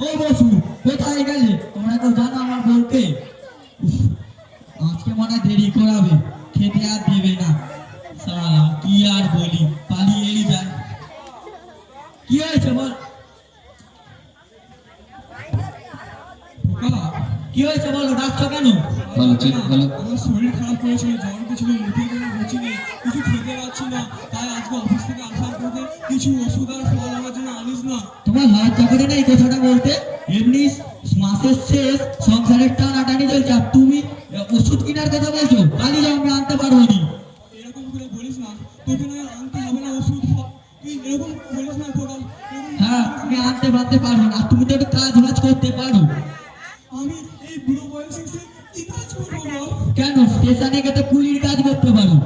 ও বসু কোথায় গেলে তোমরা তো জানো আমার বউকে কিছু খেতে পারছি না। তাই আজকে অফিস থেকে আসার পথে কিছু ওষুধ আর ফল আমার জন্য আনিস না। তোমার লজ্জা করে না এই কথাটা বলতে। এমনি মাসের শেষ সংসারের টানাটানি চলছে। আর তুমি ওষুধ কেনার কথা বলছো কালি যাও আমরা আনতে পারব নি। এরকম করে বলিস না তোকে নয় আনতে হবে না ওষুধ তুই এরকম বলিস না তোরা হ্যাঁ তুমি আনতে পারতে পারো না তুমি তো একটু কাজ বাজ করতে পারো। আমি এই বুড়ো বয়সে কি কাজ করব কেন? স্টেশনে তো কুলির কাজ করতে পারো।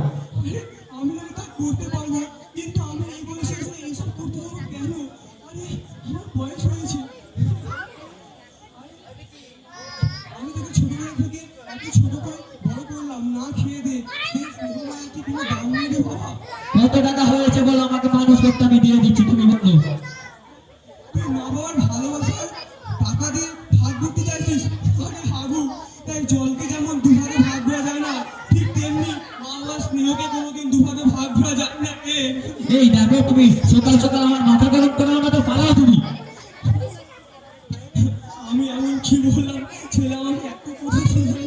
হয়েছে বলো আমাকে মানুষ করতে আমি দিয়ে দিচ্ছি তুমি বলো। তুই মা বাবার ভালোবাসার টাকা দিয়ে ভাগ করতে চাইছিস? আরে হাগু তাই জলকে যেমন দুভাগে ভাগ করা যায় না ঠিক তেমনি মা বাবার স্নেহকে কোনোদিন দুভাগে ভাগ করা যায় না এই দেখো তুমি সকাল সকাল আমার মাথা গরম করে না তো পালাও তুমি। আমি এমন কি বললাম ছেলে আমাকে এত কথা শুনবে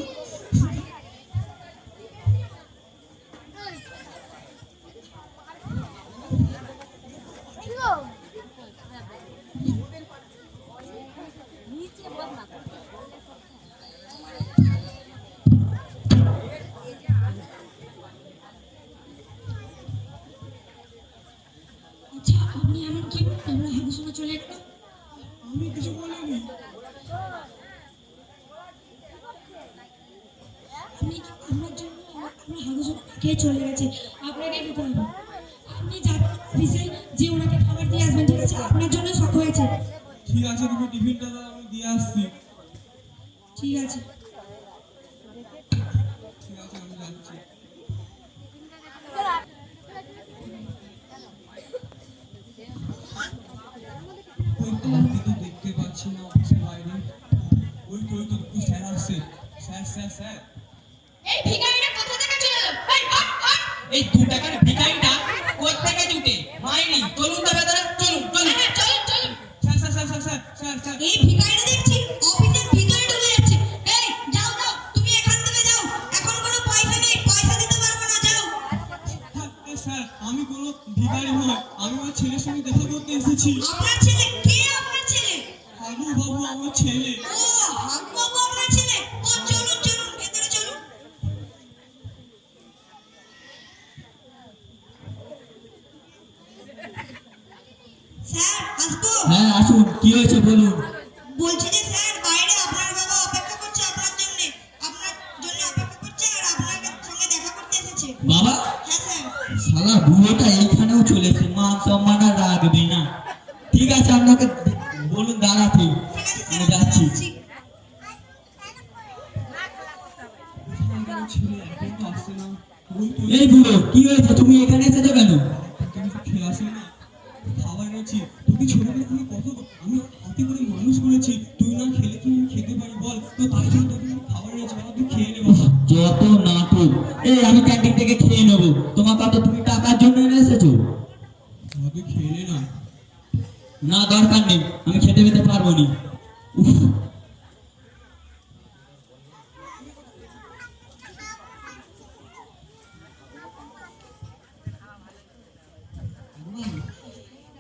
আপনি এমন কি আমরা হাগুসোনা চলে গেল আমি কিছু বলিনি। আপনি আপনার জন্য আমরা হাগুসোনা খেয়ে চলে গেছে? আপনাকে খেতে হবে আপনি যাবেন অফিসে যে ওনাকে খাবার দিয়ে আসবেন ঠিক আছে? আপনার জন্য সব হয়েছে। ঠিক আছে তুমি টিফিনটা দাও আমি দিয়ে আসছি। ঠিক আছে। স্যার স্যার স্যার এই ভিখারিটা কোথা থেকে চলে এলো? এই হট হট এই দু টাকার ভিখারিটা কোথেকে জুটে? মাইনি চলুন তো ভেতরে চলুন চলুন। চলুন চলুন। Sir sir sir sir sir sir. এই হ্যাঁ আসুন কি হয়েছে বলুন? বলছি যে স্যার বাইরে আপনার বাবা অপেক্ষা করছে আপনার জন্য। আপনার জন্য অপেক্ষা করছে আর আপনার সঙ্গে দেখা করতে এসেছে। বাবা? হ্যাঁ স্যার। শালা বুড়োটা এইখানেও চলেছে মান সম্মান আর রাখবে না। ঠিক আছে আপনাকে বলুন দাঁড়াতে। আমি যাচ্ছি। এই বুড়ো কি হয়েছে? তুমি এখানে এসেছ কেন? তুমি খেয়ে আসে না? খাবার এনেছি। তোকে ছোটবেলা থেকে কত আমি হাতে করে মানুষ করেছি তুই না খেলে কি খেতে পারি বল? তো তাই জন্য তোকে খাবার এনেছি বাবা তুই খেয়ে নেব যত নাটক এই আমি ক্যান্টিন থেকে খেয়ে নেব। তোমার কত তুমি টাকার জন্য এনে এসেছ? খেয়ে নে না। না দরকার নেই আমি খেতে পেতে পারব নি উফ,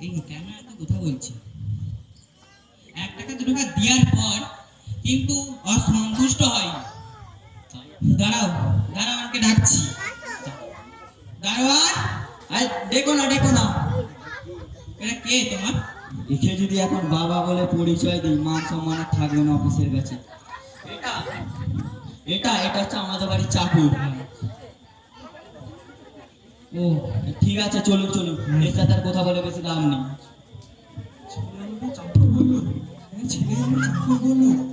এই ক্যামেরাতে কথা বলছি এক টাকা দু টাকা দেওয়ার পর কিন্তু অসন্তুষ্ট হয়। দাঁড়াও দাঁড়াও আমাকে ডাকছি। দারোয়ান আই দেখো না দেখো না। এটা কে তোমার? একে যদি এখন বাবা বলে পরিচয় দিই মান সম্মান থাকবে না অফিসের কাছে। এটা? এটা এটা হচ্ছে আমাদের বাড়ির চাকর। ও ঠিক আছে চলুন চলুন। এর সাথে আর কথা বলে বেশি লাভ নেই। ছেলে আমাকে চাকর বলল হ্যাঁ ছেলে আমাকে চাকর বলল।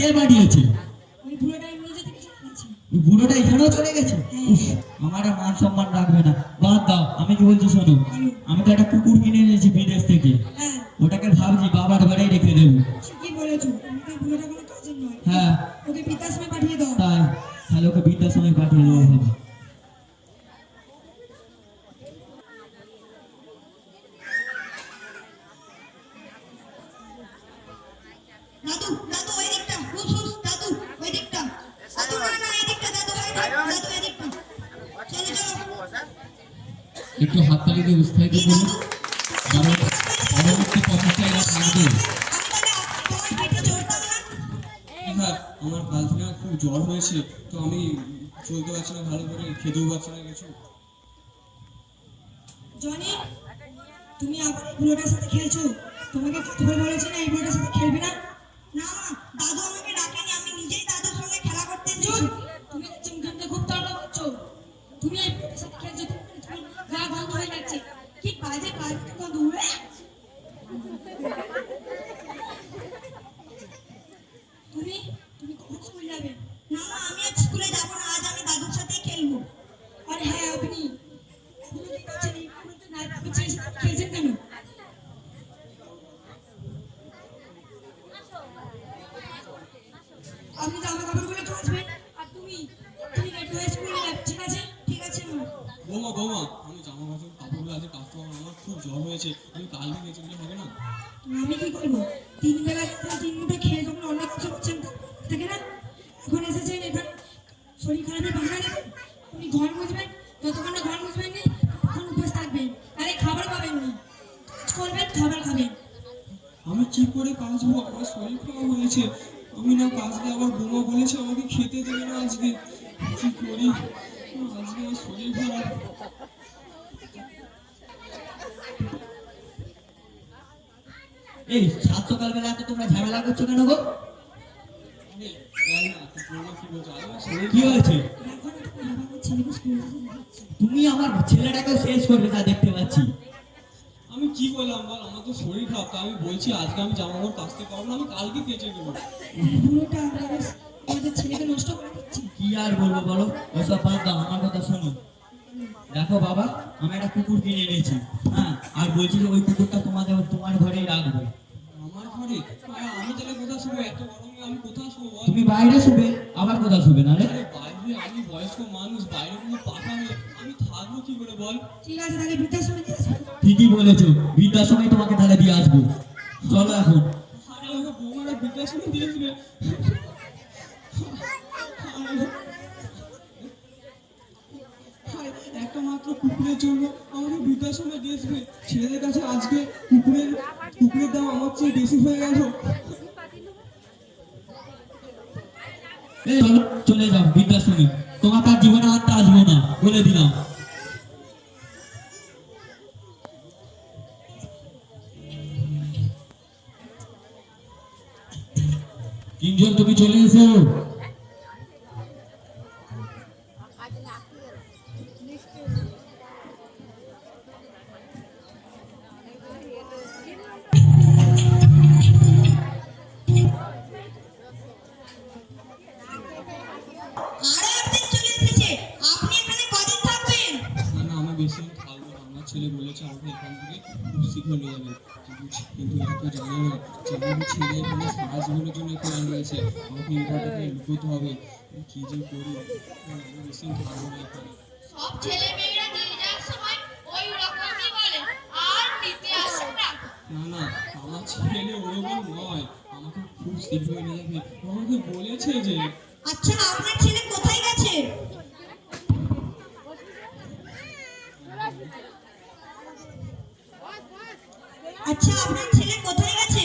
কে ওই বুড়োটা কিছু এখানেও চলে গেছে? আমার মান সম্মান রাখবে না। বাদ দাও আমি কি বলছি শোনো আমি তো একটা কুকুর কিনে এনেছি বিদেশ থেকে হ্যাঁ ওটাকে ভাবছি বাবার ঘরেই রেখে দেবো ঠিকই বলেছ আমাকে বুড়োটা কোনো কাজের নয় হ্যাঁ ওকে বৃদ্ধাশ্রমে পাঠিয়ে দাও তাই তাহলে ওকে বৃদ্ধাশ্রমে পাঠিয়ে দেবো ভাবি দাদু দাদু ওই দিকটা হুস হুস দাদু ওই দিকটা দাদু না না এই দিকটা দাদু ওই দিকটা দাদু এই দিকটা চলো চলো একটু হাততালি দিয়ে উৎসাহিত করুন। কারণ পরবর্তী পথটা এরা থাকবে হ্যাঁ আমার কাল থেকে খুব জ্বর হয়েছে তো আমি চলতে পারছি না ভালো করে খেতেও পারছি না কিছু। জনি তুমি আবার এই বুড়োটার সাথে খেলছো? তোমাকে কতবার বলেছি না এই বুড়োটার সাথে খেলবে না না দাদু আমাকে কিছু এই সাত সকালবেলা এত তোমরা ঝামেলা করছ কেন গো? কি হয়েছে? তুমি আমার ছেলেটাকেও শেষ করবে তা দেখতে পাচ্ছি। আমি কি বললাম বল? আমার তো শরীর খারাপ তা আমি বলছি আজকে আমি জামা কাপড় কাচতে পারব না আমি কালকে কেচে দেবো পুরোটা আমাদের আমাদের ছেলেকে নষ্ট করে দিচ্ছে। কি আর বলব বলো? ওসব বাদ দাও আমার কথা শোনো। দেখো বাবা আমি একটা কুকুর কিনে এনেছি। হ্যাঁ আর বলছি যে ওই কুকুরটা তোমাদের তোমার ঘরেই রাখবে। আমার ঘরে? আমি তাহলে কোথায় শুবো? এত গরমে আমি কোথায় শুবো তুমি বাইরে শুবে? আবার কোথায় শুবে না রে? বাইরে আমি বয়স্ক মানুষ বাইরে কোনো পাখা নেই। আমি থাকব কি করে বল? ঠিক আছে তাহলে বৃদ্ধাশ্রমে দিয়ে আসব। ঠিকই বলেছ বৃদ্ধাশ্রমে তোমাকে তাহলে দিয়ে আসব। চলো এখন। আরে আমাকে বৌমারা বৃদ্ধাশ্রমে দিয়েছিল একটা কুকুরের জন্য আমাকে বৃদ্ধাশ্রমে দিয়েছিল ছেলেদের কাছে আজকে কুকুরের কুকুরের দাম আমার চেয়ে বেশি হয়ে গেল। চলো যাও বৃদ্ধাশ্রমে। তোমার তার জীবনে আর আসব না, বলে দিলাম। কিন্তু কিন্তু জানে না যে আমার ছেলে এখানে সারা জীবনের জন্য এখানে রয়েছে আমাকে এটা থেকে লুকোতে হবে। আমি কি যে করি? আমি বেশি দিন না এখানে সব ছেলে মেয়েরা নিয়ে যাওয়ার সময় ওই রকমই বলে? আর নিতে আসে না। না না আমার ছেলে ওরকম নয়। আমাকে খুব শীঘ্র নিয়ে যাবে। আমাকে বলেছে যে আচ্ছা আপনার ছেলে কোথায় গেছে আচ্ছা আপনার ছেলে কোথায় গেছে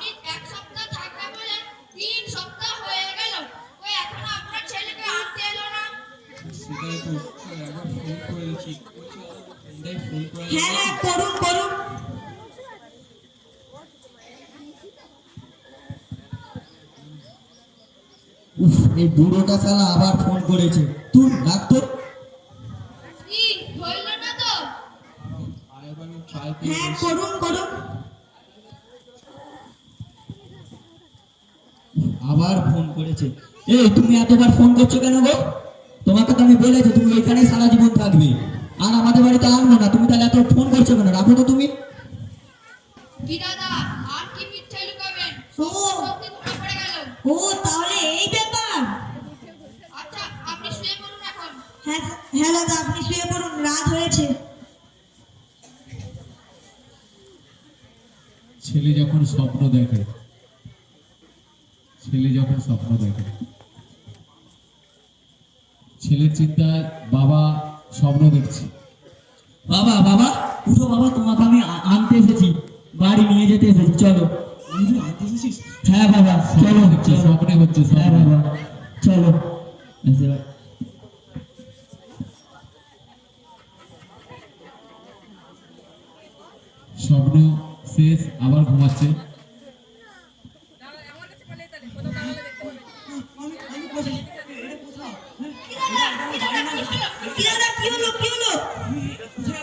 হ্যাঁ হ্যাঁ করুন করুন। উফ এই বুড়োটা শালা আবার ফোন করেছে। তুই হ্যাঁ করুন করুন। আবার ফোন করেছে। এই তুমি এতবার ফোন করছ কেন গো? তোমাকে তো আমি বলেছি তুমি এখানেই সারা জীবন থাকবে। আর আমাদের বাড়িতে আনব না তুমি তাহলে এত ফোন করছ কেন? রাখো তো তুমি। কি দাদা আর কি মিথ্যে লুকাবেন? ও পড়ে গেল। ও তাহলে এই ব্যাপার? আচ্ছা আপনি শুয়ে পড়ুন এখন। হ্যাঁ হ্যাঁ দাদা আপনি শুয়ে পড়ুন রাত হয়েছে। ছেলে যখন স্বপ্ন দেখে ছেলে যখন স্বপ্ন দেখে ছেলের চিন্তায় বাবা স্বপ্ন দেখছে। বাবা বাবা উঠো বাবা তোমাকে আমি আনতে এসেছি। বাড়ি নিয়ে যেতে এসেছি চলো। আনতে এসেছিস? হ্যাঁ বাবা চলো। হচ্ছে স্বপ্নে হচ্ছে হ্যাঁ। বাবা চলো। স্বপ্ন শেষ আবার ঘুমাচ্ছে।